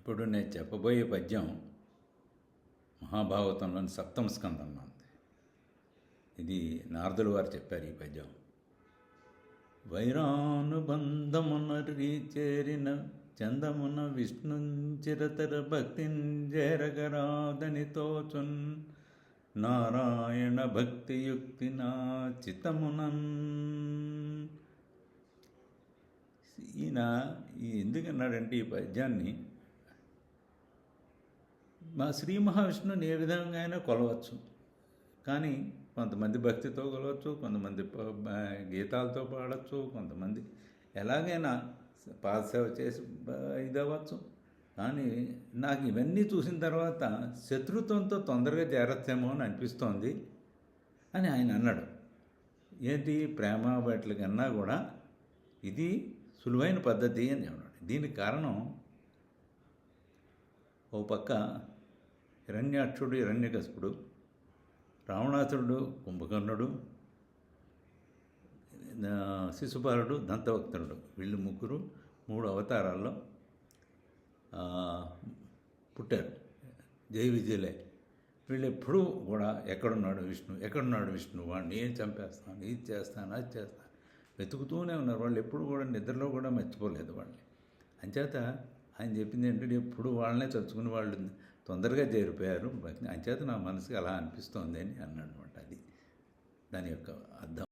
ఇప్పుడు నేను చెప్పబోయే పద్యం మహాభాగవతంలోని సప్తమ స్కందంలో ఉంది. ఇది నారదులు వారు చెప్పారు ఈ పద్యం. వైరానుబంధమున చేరిన చందమున విష్ణుంచిరతర భక్తింజరగరాదని తోచున్ నారాయణ భక్తియుక్తి నా చితమునన్ ఈయన ఈ ఎందుకన్నాడంటే ఈ పద్యాన్ని మా శ్రీ మహావిష్ణువుని ఏ విధంగా అయినా కొలవచ్చు. కానీ కొంతమంది భక్తితో కొలవచ్చు కొంతమంది గీతాలతో పాడవచ్చు కొంతమంది ఎలాగైనా పాదసేవ చేసి ఇది ఇదవ్వచ్చు. కానీ నాకు ఇవన్నీ చూసిన తర్వాత శత్రుత్వంతో తొందరగా చేరచ్చేమో అని అనిపిస్తోంది అని ఆయన అన్నాడు. ఏంటి? ప్రేమ వాటి కన్నా కూడా ఇది సులువైన పద్ధతి అని అన్నాడు. దీనికి కారణం ఓ పక్క హిరణ్యాక్షుడు హిరణ్యకశిపుడు రావణాసురుడు కుంభకర్ణుడు శిశుపాలుడు దంతవక్తుడు వీళ్ళు ముగ్గురు మూడు అవతారాల్లో పుట్టారు. జై విజయలే. వీళ్ళు ఎప్పుడూ కూడా ఎక్కడున్నాడు విష్ణు ఎక్కడున్నాడు విష్ణు? వాడిని ఏం చంపేస్తాను? ఇది చేస్తాను అది చేస్తాను. వెతుకుతూనే ఉన్నారు. వాళ్ళు ఎప్పుడు కూడా నిద్రలో కూడా మర్చిపోలేదు వాళ్ళని. అంచేత ఆయన చెప్పింది ఏంటంటే ఎప్పుడు వాళ్ళనే తలుచుకుని వాళ్ళు తొందరగా చేరిపోయారు. అంచేత నా మనసుకి అలా అనిపిస్తోంది అని అన్నాడు అది. దాని యొక్క అర్థం.